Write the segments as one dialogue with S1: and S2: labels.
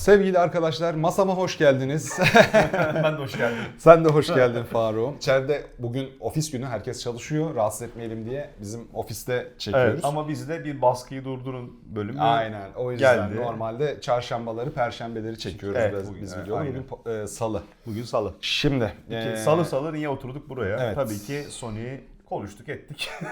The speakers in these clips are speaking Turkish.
S1: Sevgili arkadaşlar masama hoş geldiniz.
S2: ben de hoş geldin.
S1: Sen de hoş geldin Faruk. İçeride bugün ofis günü herkes çalışıyor. Rahatsız etmeyelim diye bizim ofiste çekiyoruz.
S2: Evet, ama bizde bir baskıyı durdurun bölümü.
S1: Aynen. O yüzden
S2: Geldi.
S1: normalde çarşambaları, perşembeleri çekiyoruz
S2: Evet,
S1: biz,
S2: bugün,
S1: biz
S2: evet,
S1: videoları. Bugün e, salı.
S2: Bugün salı.
S1: Şimdi e,
S2: salı salı niye oturduk buraya?
S1: Evet.
S2: Tabii ki Sony'yi konuştuk ettik.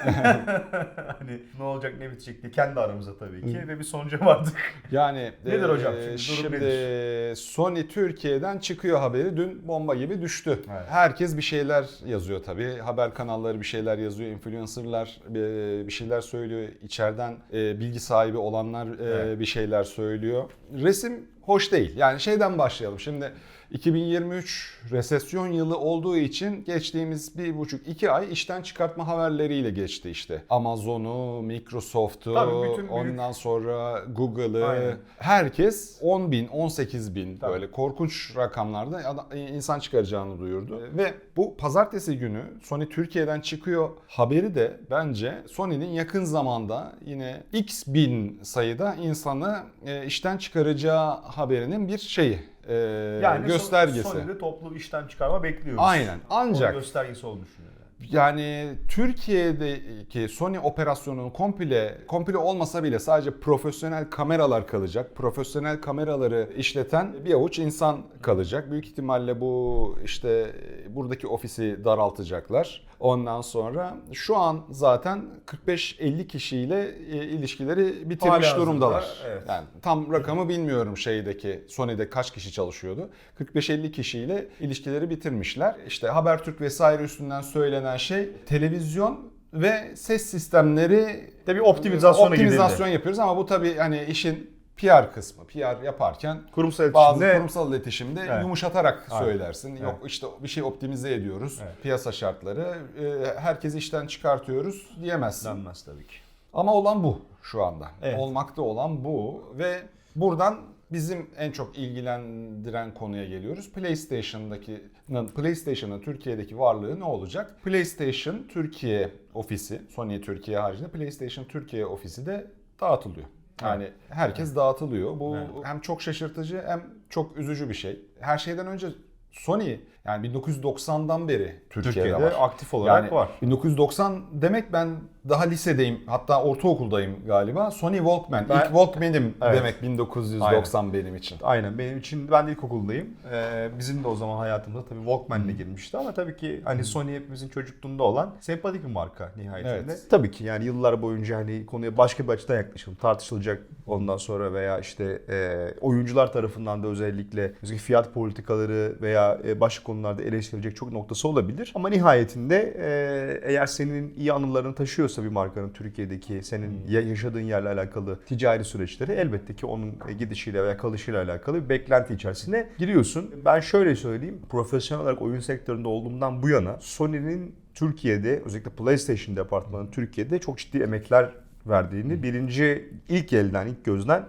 S2: hani ne olacak ne bitecek diye kendi aramızda tabii ki ve bir sonuca vardık.
S1: Yani
S2: Nedir
S1: e,
S2: hocam? Şimdi
S1: Şimdi,
S2: durum
S1: Sony Türkiye'den çıkıyor haberi dün bomba gibi düştü.
S2: Evet.
S1: Herkes bir şeyler yazıyor tabii. Haber kanalları bir şeyler yazıyor, influencerlar bir şeyler söylüyor. İçeriden e, bilgi sahibi olanlar e,
S2: Evet.
S1: bir şeyler söylüyor. Resim hoş değil. Yani şeyden başlayalım. Şimdi 2023 resesyon yılı olduğu için geçtiğimiz bir buçuk iki ay işten çıkartma haberleriyle geçti işte. Amazon'u, Microsoft'u,
S2: büyük-
S1: ondan sonra Google'ı, herkes 10 bin, 18 bin
S2: Tabii.
S1: böyle korkunç rakamlarda insan çıkaracağını duyurdu. Ve bu pazartesi günü Sony Türkiye'den çıkıyor haberi de bence Sony'nin yakın zamanda yine x bin sayıda insanı e, işten çıkaracağı haberinin bir şeyi. e,
S2: Yani
S1: göstergesi.
S2: Sony'de toplu işten çıkarma bekliyoruz.
S1: Aynen. Ancak
S2: Onun göstergesi düşünüyorum.
S1: Yani Türkiye'deki Sony operasyonunun komple komple olmasa bile sadece profesyonel kameralar kalacak. Profesyonel kameraları işleten bir avuç insan kalacak. Büyük ihtimalle bu işte buradaki ofisi daraltacaklar. Ondan sonra şu an zaten 45-50 kişiyle e, ilişkileri bitirmiş
S2: Halihazırda,
S1: durumdalar.
S2: evet.
S1: Yani tam rakamı bilmiyorum şeydeki Sony'de kaç kişi çalışıyordu. 45-50 kişiyle ilişkileri bitirmişler. İşte Habertürk vesaire üstünden söylenen şey televizyon ve ses sistemleri
S2: De bir optimizasyona
S1: optimizasyon yapıyoruz ama bu tabii hani işin PR kısmı. PR yaparken
S2: Kurumsal
S1: bazı
S2: iletişimde
S1: kurumsal iletişimde
S2: Evet.
S1: yumuşatarak
S2: Aynen.
S1: söylersin.
S2: Evet.
S1: Yok işte bir şey optimize ediyoruz.
S2: Evet.
S1: Piyasa şartları. e, Herkesi işten çıkartıyoruz diyemezsin.
S2: denmez tabii ki.
S1: Ama olan bu şu anda.
S2: Evet.
S1: Olmakta olan bu ve buradan bizim en çok ilgilendiren konuya geliyoruz. PlayStation'daki PlayStation'ın Türkiye'deki varlığı ne olacak? PlayStation Türkiye ofisi, Sony Türkiye haricinde PlayStation Türkiye ofisi de dağıtılıyor. Yani herkes dağıtılıyor. Bu
S2: Evet.
S1: hem çok şaşırtıcı hem çok üzücü bir şey. Her şeyden önce Sony yani 1990'dan beri Türkiye'de,
S2: Türkiye'de
S1: var.
S2: aktif olarak
S1: Yani
S2: var.
S1: 1990 demek ben daha lisedeyim hatta ortaokuldayım galiba. Sony Walkman.
S2: Ben-
S1: İlk Walkman'im
S2: Evet.
S1: demek 1990 benim için.
S2: Aynen benim için ben de ilkokuldayım. Ee, bizim de o zaman hayatımıza tabii Walkman'le girmişti ama tabii ki hani Sony hepimizin çocukluğunda olan sempatik bir marka nihayetinde.
S1: Evet.
S2: Tabii ki yani yıllar boyunca hani konuya başka bir açıdan yaklaşalım. Tartışılacak ondan sonra veya işte e, oyuncular tarafından da özellikle özellikle fiyat politikaları veya e, başka konularda eleştirilecek çok noktası olabilir. Ama nihayetinde e, eğer senin iyi anılarını taşıyorsa bir markanın Türkiye'deki senin ya- yaşadığın yerle alakalı ticari süreçleri elbette ki onun gidişiyle veya kalışıyla alakalı bir beklenti içerisine giriyorsun. Ben şöyle söyleyeyim. Profesyonel olarak oyun sektöründe olduğumdan bu yana Sony'nin Türkiye'de özellikle PlayStation departmanının Türkiye'de çok ciddi emekler verdiğini birinci ilk elden ilk gözden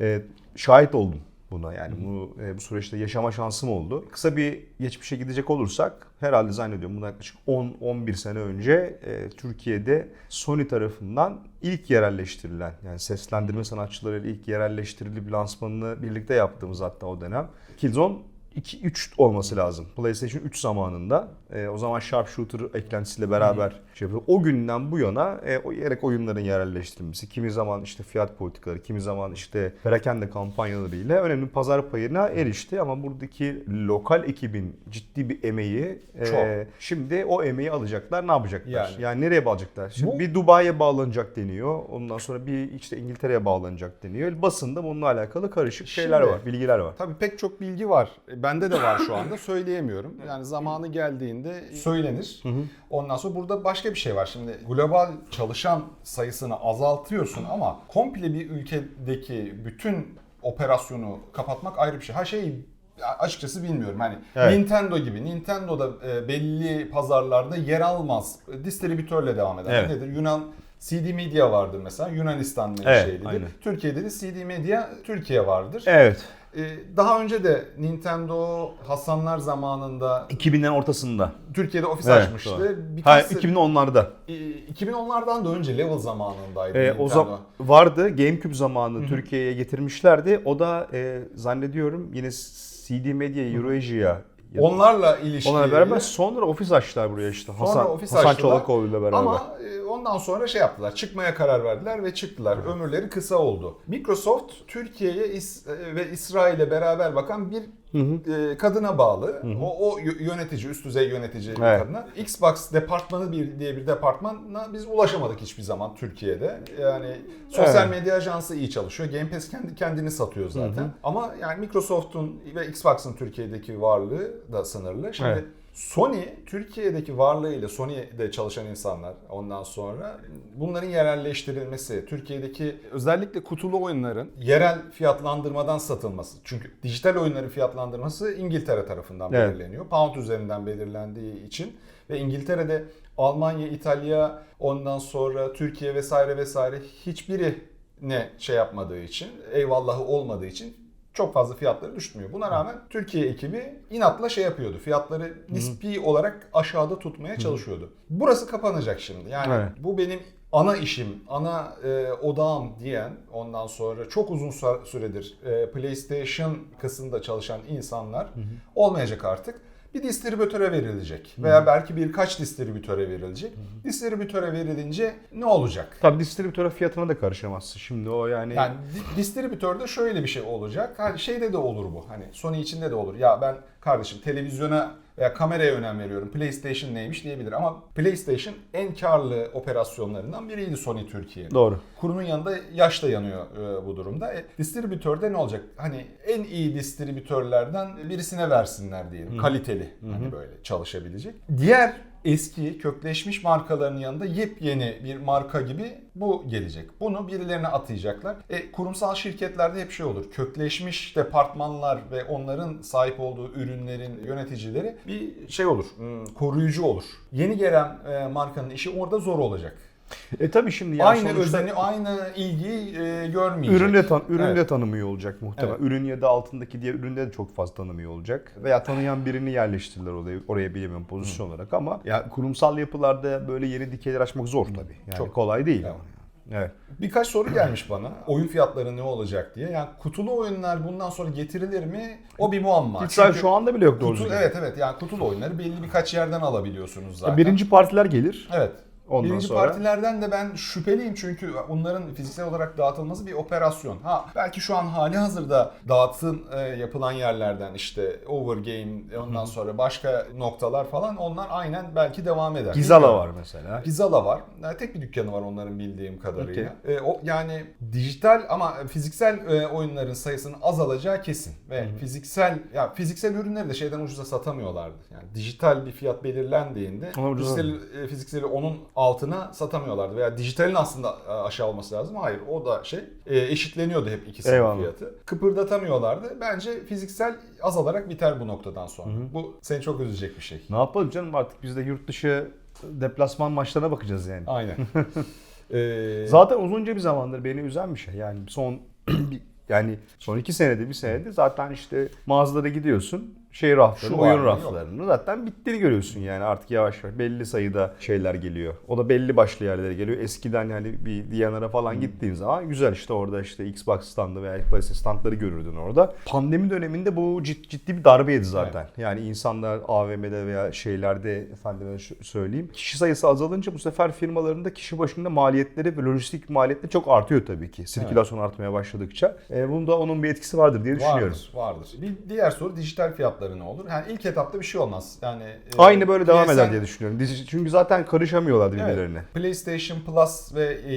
S2: e, şahit oldum buna yani bu e, bu süreçte yaşama şansım oldu. Kısa bir geçmişe gidecek olursak herhalde zannediyorum bundan yaklaşık 10-11 sene önce e, Türkiye'de Sony tarafından ilk yerelleştirilen yani seslendirme sanatçılarıyla ilk yerelleştirilip lansmanını birlikte yaptığımız hatta o dönem Killzone 2 3 olması lazım. PlayStation 3 zamanında. E, o zaman Sharpshooter eklentisiyle beraber şey yapıyor. O günden bu yana e, o gerek oyunların yerelleştirilmesi, kimi zaman işte fiyat politikaları, kimi zaman işte perakende kampanyalarıyla önemli bir pazar payına erişti ama buradaki lokal ekibin ciddi bir emeği e,
S1: Çok.
S2: şimdi o emeği alacaklar ne yapacaklar?
S1: Yani.
S2: Yani, nereye bağlayacaklar? Şimdi
S1: Bu-
S2: bir Dubai'ye bağlanacak deniyor. Ondan sonra bir işte İngiltere'ye bağlanacak deniyor. Basında bununla alakalı karışık şeyler
S1: Şimdi-
S2: var, bilgiler var.
S1: Tabii pek çok bilgi var. Bende de var şu anda. Söyleyemiyorum. Yani zamanı geldiğinde söylenir. Ondan sonra burada başka bir şey var. Şimdi global çalışan sayısını azaltıyorsun ama komple bir ülkedeki bütün operasyonu kapatmak ayrı bir şey. Ha şey açıkçası bilmiyorum. Hani
S2: Evet.
S1: Nintendo gibi. Nintendo da e, belli pazarlarda yer almaz. Distribütörle devam eder.
S2: Evet.
S1: Nedir? Yunan CD Media vardır mesela. Yunanistan
S2: Evet,
S1: menşelidir.
S2: aynen.
S1: Türkiye'de de CD Media Türkiye vardır.
S2: Evet.
S1: e, daha önce de Nintendo Hasanlar zamanında
S2: 2000'lerin ortasında.
S1: Türkiye'de ofis
S2: Evet,
S1: açmıştı.
S2: doğru.
S1: Birkaç
S2: Ha
S1: se-
S2: 2010'larda.
S1: e, 2010'lardan da önce Level zamanındaydı
S2: Ee,
S1: Nintendo.
S2: o zaman vardı GameCube zamanı Türkiye'ye getirmişlerdi. O da e, zannediyorum yine CD Media Euroasia'ya
S1: Onlarla ilişkili.
S2: Onlarla beraber sonra ofis açtılar buraya işte.
S1: Sonra
S2: Hasan,
S1: ofis
S2: Hasan
S1: açtılar.
S2: Çolakoğlu ile beraber.
S1: Ama e, ondan sonra şey yaptılar. Çıkmaya karar verdiler ve çıktılar. Ömürleri kısa oldu. Microsoft Türkiye'ye İs- e, ve İsrail'e beraber bakan bir e, kadına bağlı. O, o y- yönetici, üst düzey yönetici bir
S2: Evet.
S1: kadına. Xbox departmanı bir diye bir departmana biz ulaşamadık hiçbir zaman Türkiye'de. Yani sosyal
S2: Evet.
S1: medya ajansı iyi çalışıyor. Game Pass kendi kendini satıyor zaten. Ama yani Microsoft'un ve Xbox'ın Türkiye'deki varlığı da sınırlı. Şimdi
S2: Evet.
S1: Sony Türkiye'deki varlığıyla Sony'de çalışan insanlar ondan sonra bunların yerelleştirilmesi, Türkiye'deki özellikle kutulu oyunların yerel fiyatlandırmadan satılması. Çünkü dijital oyunların fiyatlandırması İngiltere tarafından
S2: Evet.
S1: belirleniyor. Pound üzerinden belirlendiği için ve İngiltere'de Almanya, İtalya, ondan sonra Türkiye vesaire vesaire hiçbiri ne şey yapmadığı için, eyvallahı olmadığı için çok fazla fiyatları düşmüyor. Buna rağmen Türkiye ekibi inatla şey yapıyordu. Fiyatları nispi olarak aşağıda tutmaya çalışıyordu. Burası kapanacak şimdi. Yani
S2: Evet.
S1: bu benim ana işim, ana e, odağım diyen ondan sonra çok uzun sü- süredir e, PlayStation kısmında çalışan insanlar olmayacak artık. Bir distribütöre verilecek veya belki birkaç distribütöre verilecek. Distribütöre verilince ne olacak?
S2: Tabii distribütöre fiyatına da karışamazsın. Şimdi o yani,
S1: Yani di- distribütörde şöyle bir şey olacak. Hani şeyde de olur bu. Hani Sony içinde de olur. Ya ben kardeşim televizyona veya kameraya önem veriyorum. PlayStation neymiş diyebilir ama PlayStation en karlı operasyonlarından biriydi Sony Türkiye'nin.
S2: doğru.
S1: Kurunun yanında yaş da yanıyor e, bu durumda. E, distribütörde ne olacak? Hani en iyi distribütörlerden birisine versinler diyelim. Kaliteli hani böyle çalışabilecek. Diğer eski kökleşmiş markaların yanında yepyeni bir marka gibi bu gelecek. Bunu birilerine atayacaklar. E, kurumsal şirketlerde hep şey olur. Kökleşmiş departmanlar ve onların sahip olduğu ürünlerin yöneticileri bir şey olur. hmm, Koruyucu olur. Yeni gelen e, markanın işi orada zor olacak.
S2: E tabii şimdi yani
S1: aynı
S2: sonuçta
S1: özeni, aynı ilgiyi e, görmeyecek.
S2: ürünle, tan ürünle
S1: Evet.
S2: tanımıyor olacak muhtemelen.
S1: Evet.
S2: Ürün ya da altındaki diğer üründe de çok fazla tanımıyor olacak. Veya tanıyan birini yerleştirirler oraya, oraya bilemiyorum pozisyon olarak ama ya kurumsal yapılarda böyle yeni dikeyler açmak zor tabii. Yani
S1: Çok.
S2: kolay değil.
S1: Evet.
S2: Evet.
S1: Birkaç soru gelmiş bana. Oyun fiyatları ne olacak diye. Yani kutulu oyunlar bundan sonra getirilir mi? O bir muamma.
S2: Hiç
S1: Çünkü
S2: şu anda bile yok doğru
S1: kutu, evet evet yani kutulu oyunları belli birkaç yerden alabiliyorsunuz zaten.
S2: Birinci partiler gelir.
S1: Evet.
S2: Ondan
S1: Birinci
S2: sonra-
S1: partilerden de ben şüpheliyim çünkü onların fiziksel olarak dağıtılması bir operasyon. Ha belki şu an hali hazırda dağıtım e, yapılan yerlerden işte Overgame ondan sonra başka noktalar falan onlar aynen belki devam eder.
S2: Gizala var mesela.
S1: Gizala var. Yani tek bir dükkanı var onların bildiğim kadarıyla. E, o yani dijital ama fiziksel e, oyunların sayısının azalacağı kesin ve fiziksel ya fiziksel ürünleri de şeyden ucuza satamıyorlardı. Yani dijital bir fiyat belirlendiğinde fiziksel, e, fizikseli onun altına satamıyorlardı veya dijitalin aslında e, aşağı olması lazım. Hayır o da şey e, eşitleniyordu hep ikisinin
S2: Eyvallah.
S1: fiyatı. Kıpırdatamıyorlardı. Bence fiziksel azalarak biter bu noktadan sonra. Bu seni çok üzecek bir şey.
S2: Ne yapalım canım artık biz de yurt dışı deplasman maçlarına bakacağız yani.
S1: Aynen. Ee,
S2: Zaten uzunca bir zamandır beni üzen bir şey. Yani son yani son iki senede bir senede zaten işte mağazalara gidiyorsun. Şey rafları,
S1: Şu
S2: oyun raflarını zaten bittiğini görüyorsun yani artık yavaş yavaş belli sayıda şeyler geliyor. O da belli başlı yerlere geliyor. Eskiden yani bir Diyanara falan gittiğin zaman güzel işte orada işte Xbox standı veya PlayStation standları görürdün orada. Pandemi döneminde bu cid- ciddi bir darbeydi zaten. Yani insanlar AVM'de veya şeylerde efendime söyleyeyim. Kişi sayısı azalınca bu sefer firmaların da kişi başında maliyetleri ve lojistik maliyetleri çok artıyor tabii ki. Sirkülasyon artmaya başladıkça. E, bunun da onun bir etkisi vardır diye düşünüyorum.
S1: Vardır, vardır. Bir diğer soru dijital fiyatları ne olur? Yani ilk etapta bir şey olmaz. Yani e,
S2: Aynı böyle devam
S1: PSN
S2: eder diye düşünüyorum. Dizi- Çünkü zaten karışamıyorlar birbirlerine.
S1: Evet, PlayStation Plus ve e,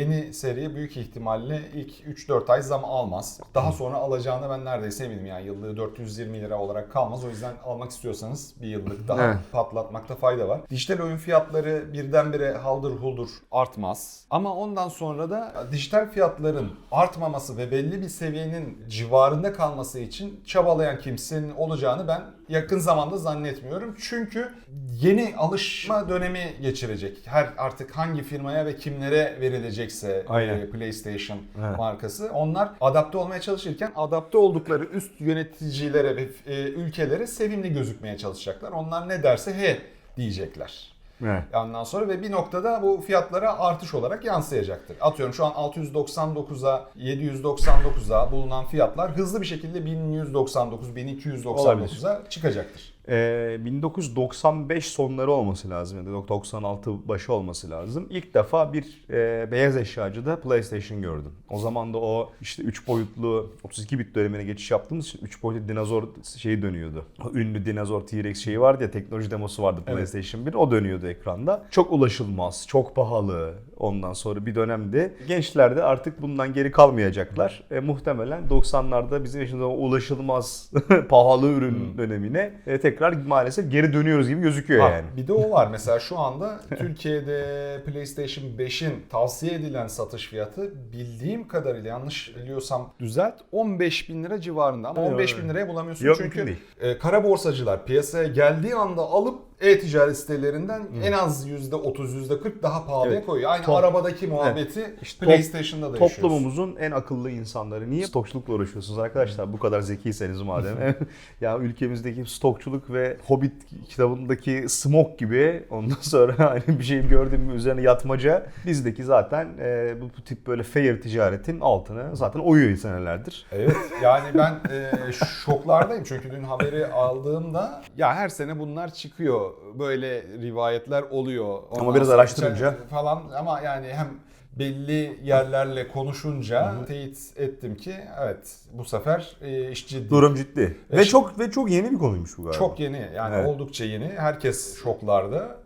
S1: yeni seri büyük ihtimalle ilk 3-4 ay zam almaz. Daha sonra alacağını ben neredeyse eminim yani yıllığı 420 lira olarak kalmaz. O yüzden almak istiyorsanız bir yıllık daha
S2: Evet.
S1: patlatmakta fayda var. Dijital oyun fiyatları birdenbire haldır huldur artmaz. Ama ondan sonra da dijital fiyatların artmaması ve belli bir seviyenin civarında kalması için çabalayan kimsenin olacağı olacağını ben yakın zamanda zannetmiyorum. Çünkü yeni alışma dönemi geçirecek. Her artık hangi firmaya ve kimlere verilecekse
S2: Aynen.
S1: e, PlayStation
S2: Evet.
S1: markası onlar adapte olmaya çalışırken adapte oldukları üst yöneticilere ve e, ülkelere sevimli gözükmeye çalışacaklar. Onlar ne derse he diyecekler.
S2: Evet.
S1: Ondan sonra ve bir noktada bu fiyatlara artış olarak yansıyacaktır. Atıyorum şu an 699'a 799'a bulunan fiyatlar hızlı bir şekilde 1199 1299'a çıkacaktır.
S2: Ee, 1995 sonları olması lazım ya da 96 başı olması lazım. İlk defa bir e, beyaz eşyacıda PlayStation gördüm. O zaman da o işte 3 boyutlu 32 bit dönemine geçiş yaptığımız için 3 boyutlu dinozor şeyi dönüyordu. O ünlü dinozor T-Rex şeyi vardı ya teknoloji demosu vardı
S1: Evet.
S2: PlayStation 1 o dönüyordu ekranda. Çok ulaşılmaz, çok pahalı ondan sonra bir dönemdi. Gençler de artık bundan geri kalmayacaklar. E, muhtemelen 90'larda bizim yaşında o ulaşılmaz pahalı ürün dönemine e, tekrar maalesef geri dönüyoruz gibi gözüküyor
S1: Ha,
S2: yani.
S1: Bir de o var mesela şu anda Türkiye'de PlayStation 5'in tavsiye edilen satış fiyatı bildiğim kadarıyla yanlış biliyorsam düzelt 15 bin lira civarında ama
S2: Evet,
S1: 15 bin liraya bulamıyorsun
S2: Yok,
S1: çünkü e, kara borsacılar piyasaya geldiği anda alıp e-ticaret sitelerinden en az %30 %40 daha pahalıya
S2: Evet.
S1: koyuyor. Aynı
S2: Top-
S1: arabadaki muhabbeti
S2: İşte
S1: PlayStation'da da yaşıyoruz.
S2: Toplumumuzun en akıllı insanları. Niye stokçulukla uğraşıyorsunuz arkadaşlar? Bu kadar zekiyseniz madem. ya ülkemizdeki stokçuluk ve Hobbit kitabındaki smok gibi ondan sonra hani bir şey gördüğüm mü üzerine yatmaca bizdeki zaten e, bu, bu tip böyle fair ticaretin altına zaten oyuyor senelerdir.
S1: Evet yani ben e, şoklardayım çünkü dün haberi aldığımda ya her sene bunlar çıkıyor böyle rivayetler oluyor. Ondan
S2: biraz
S1: sonra
S2: araştırınca.
S1: falan ama yani hem belli yerlerle konuşunca teyit ettim ki evet bu sefer e, iş ciddi.
S2: Durum ciddi.
S1: E,
S2: Ve çok ve çok yeni bir konuymuş bu galiba.
S1: Çok yeni yani
S2: Evet.
S1: oldukça yeni. Herkes şoklarda.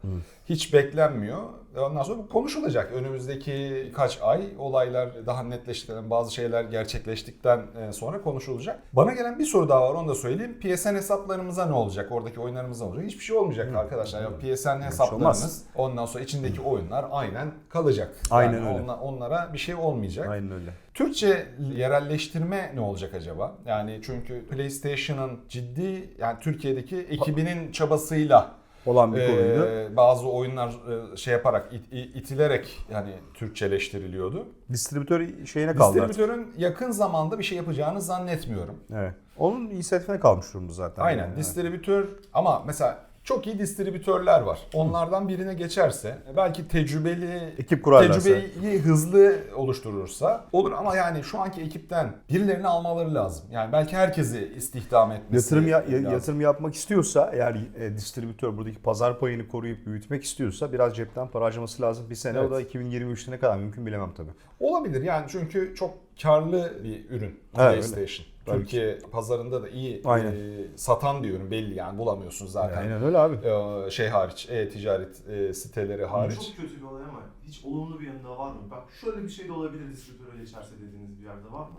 S1: Hiç beklenmiyor. Ondan sonra bu konuşulacak. Önümüzdeki kaç ay olaylar daha netleştikten, bazı şeyler gerçekleştikten e, sonra konuşulacak. Bana gelen bir soru daha var onu da söyleyeyim. PSN hesaplarımıza ne olacak? Oradaki oyunlarımıza ne olacak? Hiçbir şey olmayacak arkadaşlar. Ya PSN hesaplarınız
S2: olmaz.
S1: ondan sonra içindeki oyunlar aynen kalacak.
S2: Aynen
S1: Yani
S2: öyle.
S1: onla- onlara bir şey olmayacak.
S2: Aynen öyle.
S1: Türkçe yerelleştirme ne olacak acaba? Yani çünkü PlayStation'ın ciddi yani Türkiye'deki ekibinin çabasıyla
S2: Olan bir konuydu.
S1: bazı oyunlar e, şey yaparak it- it- itilerek yani Türkçeleştiriliyordu.
S2: Distribütör şeyine kaldı artık.
S1: Distribütörün yakın zamanda bir şey yapacağını zannetmiyorum.
S2: Evet. Onun inisiyatifine kalmış durumda zaten.
S1: Aynen.
S2: Yani.
S1: Distribütör ama mesela çok iyi distribütörler var. Onlardan birine geçerse belki tecrübeli
S2: Ekip kurarlarsa.
S1: tecrübeyi hızlı oluşturursa olur ama yani şu anki ekipten birilerini almaları lazım. Yani belki herkesi istihdam etmesi
S2: Yatırım ya-
S1: lazım.
S2: yatırım yapmak istiyorsa eğer e, distribütör buradaki pazar payını koruyup büyütmek istiyorsa biraz cepten para harcaması lazım. Bir sene
S1: Evet.
S2: o da 2023'te ne kadar mümkün bilemem tabii.
S1: Olabilir yani çünkü çok karlı bir ürün
S2: Evet,
S1: PlayStation.
S2: Tabii
S1: Türkiye pazarında da iyi
S2: Aynen.
S1: e, satan ürün belli yani bulamıyorsun zaten.
S2: Aynen öyle abi.
S1: E, şey hariç, e-ticaret e, siteleri hariç.
S3: Çok kötü bir olay ama hiç olumlu bir yanında var mı? Bak şöyle bir şey de olabilir distribütöre geçerse dediğiniz bir yerde var mı?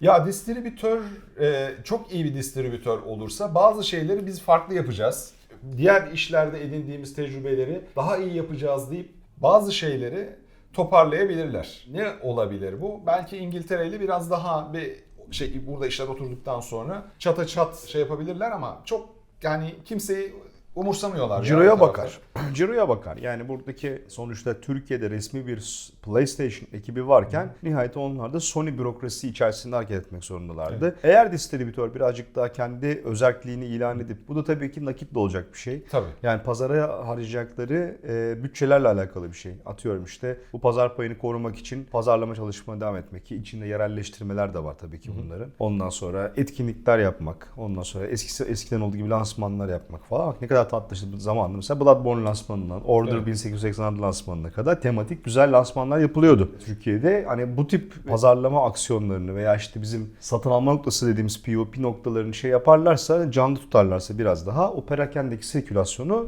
S1: Ya distribütör e, çok iyi bir distribütör olursa bazı şeyleri biz farklı yapacağız. Diğer işlerde edindiğimiz tecrübeleri daha iyi yapacağız deyip bazı şeyleri toparlayabilirler. Ne olabilir bu? Belki İngiltere ile biraz daha bir şey burada işler oturduktan sonra çata çat şey yapabilirler ama çok yani kimseyi umursamıyorlar. ya
S2: Ciro'ya
S1: tarafta.
S2: bakar. Ciro'ya bakar. Yani buradaki sonuçta Türkiye'de resmi bir PlayStation ekibi varken nihayet onlar da Sony bürokrasi içerisinde hareket etmek zorundalardı. Eğer distribütör birazcık daha kendi özelliğini ilan edip bu da tabii ki nakitle olacak bir şey.
S1: Tabii.
S2: Yani pazara harcayacakları e, bütçelerle alakalı bir şey. Atıyorum işte bu pazar payını korumak için pazarlama çalışmaya devam etmek ki içinde yerelleştirmeler de var tabii ki bunların. Ondan sonra etkinlikler yapmak, ondan sonra eskisi eskiden olduğu gibi lansmanlar yapmak falan. Bak ne kadar tatlı işte zamanında mesela Bloodborne lansmanından Order
S1: Evet.
S2: 1886 lansmanına kadar tematik güzel lansmanlar yapılıyordu. Türkiye'de hani bu tip pazarlama aksiyonlarını veya işte bizim satın alma noktası dediğimiz POP noktalarını şey yaparlarsa, canlı tutarlarsa biraz daha o perakendeki sirkülasyonu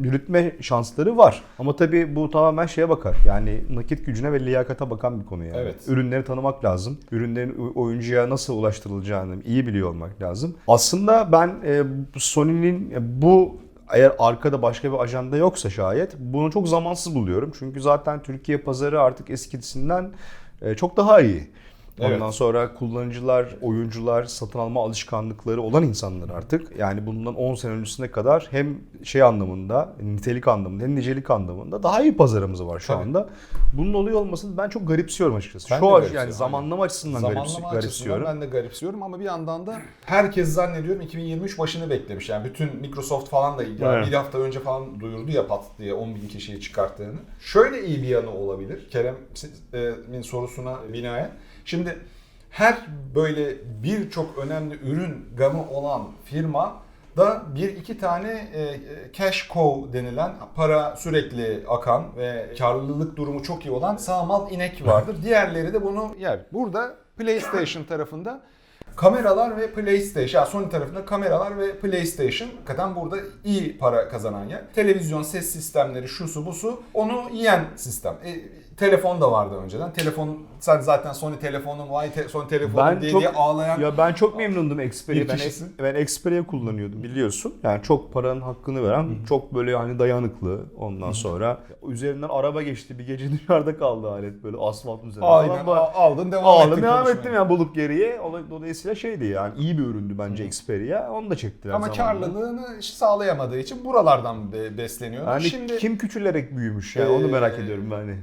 S2: yürütme şansları var. Ama tabii bu tamamen şeye bakar. Yani nakit gücüne ve liyakata bakan bir konu yani.
S1: Evet.
S2: Ürünleri tanımak lazım. Ürünlerin oyuncuya nasıl ulaştırılacağını iyi biliyor olmak lazım. Aslında ben e, Sony'nin e, bu eğer arkada başka bir ajanda yoksa şayet bunu çok zamansız buluyorum. Çünkü zaten Türkiye pazarı artık eskisinden e, çok daha iyi. Ondan
S1: Evet.
S2: sonra kullanıcılar, oyuncular, satın alma alışkanlıkları olan insanlar artık. Yani bundan 10 sene öncesine kadar hem şey anlamında, nitelik anlamında hem nicelik anlamında daha iyi pazarımız var şu
S1: Tabii.
S2: anda. Bunun oluyor olmasını ben çok garipsiyorum açıkçası.
S1: Ben
S2: şu
S1: garipsiyorum,
S2: yani zamanlama açısından
S1: Zamanlama
S2: garipsi-
S1: açısından
S2: garipsiyorum.
S1: ben de garipsiyorum ama bir yandan da herkes zannediyorum 2023 başını beklemiş. Yani bütün Microsoft falan da ya
S2: Evet.
S1: bir hafta önce falan duyurdu ya pat diye 10 bin kişiyi çıkarttığını. Şöyle iyi bir yanı olabilir Kerem'in sorusuna binaen. Şimdi her böyle birçok önemli ürün gamı olan firma da bir iki tane e, cash cow denilen para sürekli akan ve karlılık durumu çok iyi olan sağmal inek vardır. Diğerleri de bunu yer. Burada PlayStation tarafında kameralar ve PlayStation, yani Sony tarafında kameralar ve PlayStation hakikaten burada iyi para kazanan yer. Televizyon, ses sistemleri, şusu busu onu yiyen sistem. E, telefon da vardı önceden. Telefon sen zaten Sony telefonum, vay te- Sony telefonum
S2: Ben
S1: diye,
S2: çok-
S1: diye ağlayan
S2: Ya ben çok memnundum Xperia'yı.
S1: Bir
S2: Ben, ben Xperia kullanıyordum biliyorsun. Yani çok paranın hakkını veren, çok böyle hani dayanıklı ondan sonra. Üzerinden araba geçti bir gece dışarıda kaldı alet böyle asfaltın üzerinde.
S1: Aynen
S2: falan.
S1: a- aldın devam
S2: Aldım
S1: ettin
S2: devam ettim yani bulup geriye. Olay- Dolayısıyla şeydi yani iyi bir üründü bence Xperia. Onu da çektiler
S1: Ama
S2: zamanında.
S1: karlılığını sağlayamadığı için buralardan be- besleniyor.
S2: Yani
S1: Şimdi
S2: kim küçülerek büyümüş yani onu
S1: Ee,
S2: merak ediyorum ben. Hani.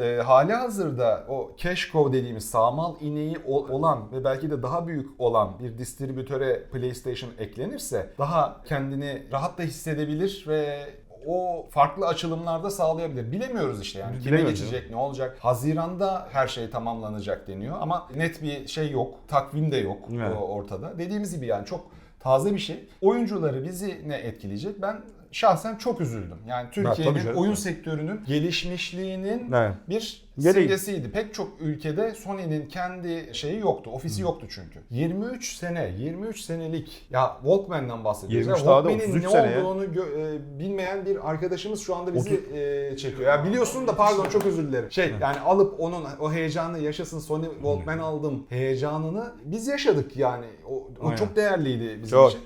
S1: E, hali hazırda o cash cow dediğimiz sağmal ineği olan ve belki de daha büyük olan bir distribütöre PlayStation eklenirse daha kendini rahat da hissedebilir ve o farklı açılımlarda sağlayabilir. Bilemiyoruz işte yani. Kime
S2: Bilemiyoruz
S1: geçecek, ne olacak? Haziranda her şey tamamlanacak deniyor ama net bir şey yok. Takvim de yok
S2: Evet.
S1: ortada. Dediğimiz gibi yani çok taze bir şey. Oyuncuları bizi ne etkileyecek? Ben şahsen çok üzüldüm. Yani Türkiye'nin
S2: canım.
S1: oyun sektörünün gelişmişliğinin
S2: Evet.
S1: bir
S2: Gereği.
S1: simgesiydi. Pek çok ülkede Sony'nin kendi şeyi yoktu. Ofisi yoktu çünkü. 23 sene, 23 senelik ya Walkman'dan bahsediyoruz.
S2: 23
S1: ya, Walkman'in
S2: 33
S1: ne
S2: sene ya.
S1: olduğunu gö- e, bilmeyen bir arkadaşımız şu anda bizi e, çekiyor. Ya biliyorsun da pardon çok özür dilerim. Şey yani alıp onun o heyecanını yaşasın Sony Walkman aldım heyecanını biz yaşadık yani. O, o
S2: Aynen.
S1: çok değerliydi bizim
S2: Çok.
S1: için.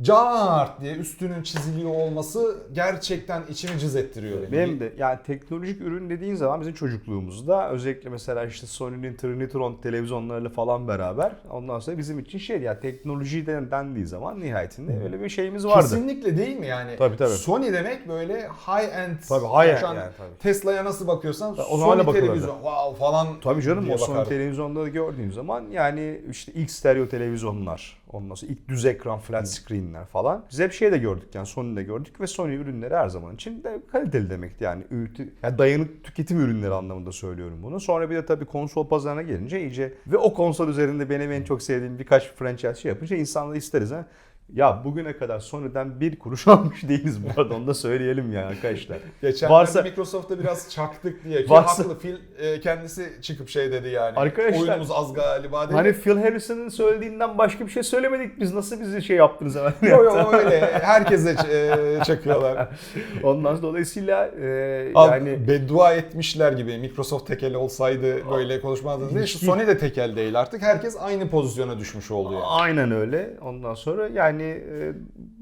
S1: Cart diye üstünün çiziliyor olması gerçekten içimi cız ettiriyor beni.
S2: Benim de yani teknolojik ürün dediğin zaman bizim çocukluğumuzda özellikle mesela işte Sony'nin Trinitron televizyonlarıyla falan beraber ondan sonra bizim için şey ya teknoloji den- dendiği zaman nihayetinde öyle bir şeyimiz vardı.
S1: Kesinlikle değil mi yani?
S2: Tabii, tabii.
S1: Sony demek böyle high end.
S2: Tabii, high end yani, tabii.
S1: Tesla'ya nasıl bakıyorsan
S2: Tabii,
S1: Sony
S2: bakılırdı.
S1: televizyon wow falan
S2: Tabii canım o Sony televizyonda gördüğüm zaman yani işte ilk stereo televizyonlar, ondan sonra ilk düz ekran flat screen'ler falan. Biz hep şey de gördük yani Sony'de gördük ve Sony ürünleri her zaman için de kaliteli demekti yani. Ürtü, yani dayanık tüketim ürünleri anlamında söylüyorum bunu. Sonra bir de tabii konsol pazarına gelince iyice ve o konsol üzerinde benim en çok sevdiğim birkaç franchise şey yapınca insanlar isteriz ha. Ya bugüne kadar Sony'den bir kuruş almış değiliz bu arada onu da söyleyelim yani arkadaşlar.
S1: Geçenlerde
S2: Varsa-
S1: Microsoft'ta biraz çaktık diye ki
S2: Varsa-
S1: haklı Phil e, kendisi çıkıp şey dedi yani.
S2: Arkadaşlar-
S1: Oyunumuz az galiba dedi.
S2: Hani Phil Harrison'ın söylediğinden başka bir şey söylemedik biz. Nasıl bizi şey yaptınız hemen?
S1: Yo yo öyle herkese e, çakıyorlar.
S2: Ondan dolayısıyla e,
S1: Abi,
S2: yani
S1: beddua etmişler gibi Microsoft tekel olsaydı böyle konuşmazdınız
S2: Hiç-
S1: Sony de tekel değil artık. Herkes aynı pozisyona düşmüş oldu yani.
S2: aynen öyle. Ondan sonra yani e,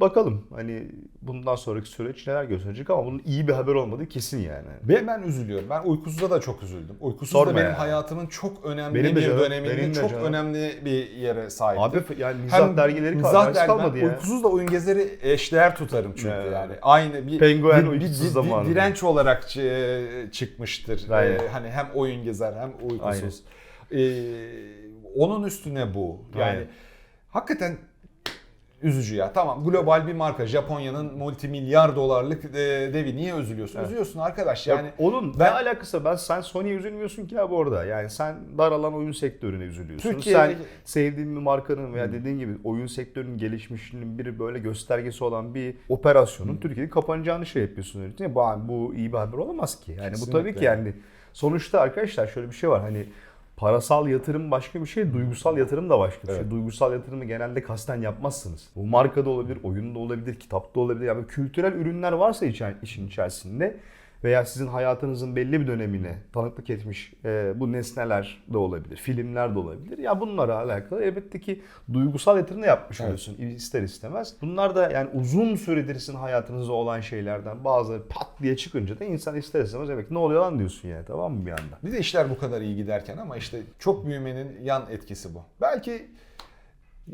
S2: bakalım hani bundan sonraki süreç neler gösterecek ama bunun iyi bir haber olmadığı kesin yani.
S1: Ben, ben üzülüyorum. Ben uykusuza da çok üzüldüm. Uykusuz
S2: Sorma
S1: da benim
S2: ya.
S1: hayatımın çok önemli
S2: Benim de
S1: bir
S2: canım,
S1: döneminde
S2: benim de
S1: çok
S2: canım.
S1: önemli bir yere sahipti.
S2: Abi yani mizah dergileri
S1: mizah
S2: kalmadı,
S1: dergi-
S2: kalmadı ya.
S1: Uykusuz da oyun gezeri eşdeğer tutarım çünkü
S2: Evet.
S1: yani. Aynı bir
S2: Penguen
S1: bir- bir-
S2: uykusuz zamanında.
S1: direnç olarak ç- çıkmıştır.
S2: Aynen.
S1: Ee, hani hem oyun gezer hem uykusuz. Ee, onun üstüne bu. Yani
S2: Aynen.
S1: hakikaten üzücü ya. Tamam global bir marka. Japonya'nın multimilyar dolarlık e, devi. Niye üzülüyorsun?
S2: Evet.
S1: Üzülüyorsun arkadaş.
S2: Yani
S1: Yani
S2: onun
S1: ben-
S2: ne alakası var? Ben sen Sony'ye üzülmüyorsun ki abi orada. Yani sen daralan oyun sektörüne üzülüyorsun.
S1: Türkiye'deki-
S2: Sen sevdiğin bir markanın veya dediğin gibi oyun sektörünün gelişmişliğinin bir böyle göstergesi olan bir operasyonun Türkiye'de kapanacağını şey yapıyorsun. mi? Bu, bu iyi bir haber olamaz ki. Yani bu tabii
S1: Kesinlikle.
S2: ki yani sonuçta arkadaşlar şöyle bir şey var. Hani Parasal yatırım başka bir şey, duygusal yatırım da başka bir şey.
S1: Evet.
S2: Duygusal yatırımı genelde kasten yapmazsınız. Bu markada olabilir, oyunda olabilir, kitapta olabilir. Yani kültürel ürünler varsa işin içerisinde veya sizin hayatınızın belli bir dönemine tanıklık etmiş e, bu nesneler de olabilir, filmler de olabilir. Ya bunlara alakalı elbette ki duygusal yatırım da yapmış
S1: Evet.
S2: oluyorsun ister istemez. Bunlar da yani uzun süredir sizin hayatınızda olan şeylerden bazıları pat diye çıkınca da insan ister istemez evet ne oluyor lan diyorsun yani tamam mı bir anda.
S1: Bir de işler bu kadar iyi giderken ama işte çok büyümenin yan etkisi bu. Belki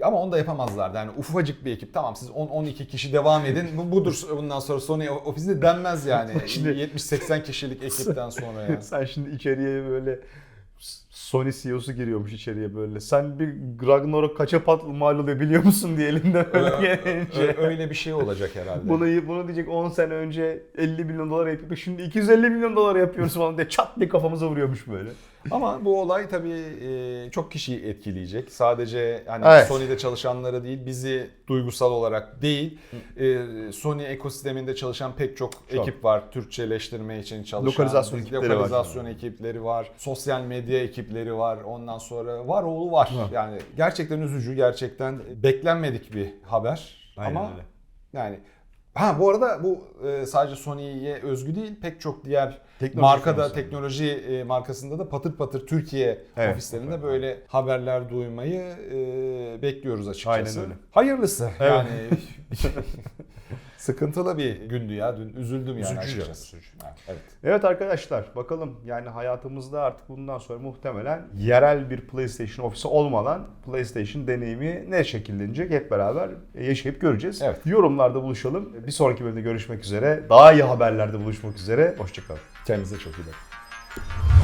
S1: ama onu da yapamazlardı. Yani ufacık bir ekip tamam siz 10-12 kişi devam edin. Bu budur bundan sonra Sony ofisi denmez yani.
S2: Şimdi-
S1: 70-80 kişilik ekipten sonra yani.
S2: Sen şimdi içeriye böyle Sony CEO'su giriyormuş içeriye böyle. Sen bir Ragnarok kaça pat mal oluyor biliyor musun diye elinde böyle gelince.
S1: Öyle bir şey olacak herhalde.
S2: Bunu, bunu diyecek 10 sene önce 50 milyon dolar yapıyorduk. Şimdi 250 milyon dolar yapıyoruz falan diye çat diye kafamıza vuruyormuş böyle.
S1: Ama bu olay tabii e, çok kişiyi etkileyecek. Sadece hani
S2: Evet.
S1: Sony'de çalışanları değil, bizi duygusal olarak değil. E, Sony ekosisteminde çalışan pek çok,
S2: Çok.
S1: ekip var. Türkçeleştirme için çalışan.
S2: Lokalizasyon ekipleri var.
S1: Lokalizasyon ekipleri var. Sosyal medya ekipleri var. Ondan sonra var oğlu var.
S2: Var.
S1: Yani gerçekten üzücü, gerçekten beklenmedik bir haber.
S2: Aynen
S1: Ama
S2: öyle.
S1: yani Ha bu arada bu e, sadece Sony'ye özgü değil pek çok diğer
S2: Teknoloji
S1: markada
S2: firması.
S1: teknoloji e, markasında da patır patır Türkiye
S2: Evet.
S1: ofislerinde böyle haberler duymayı e, bekliyoruz açıkçası.
S2: Aynen öyle.
S1: Hayırlısı.
S2: Evet.
S1: Yani sıkıntılı bir gündü ya. Dün üzüldüm yani
S2: Üzücü
S1: açıkçası. Ha, Evet.
S2: Evet arkadaşlar bakalım yani hayatımızda artık bundan sonra muhtemelen yerel bir PlayStation ofisi olmadan PlayStation deneyimi ne şekillenecek hep beraber yaşayıp göreceğiz.
S1: Evet.
S2: Yorumlarda buluşalım. Bir sonraki bölümde görüşmek üzere. Daha iyi haberlerde buluşmak üzere. Hoşçakalın.
S1: Kendinize çok iyi bakın.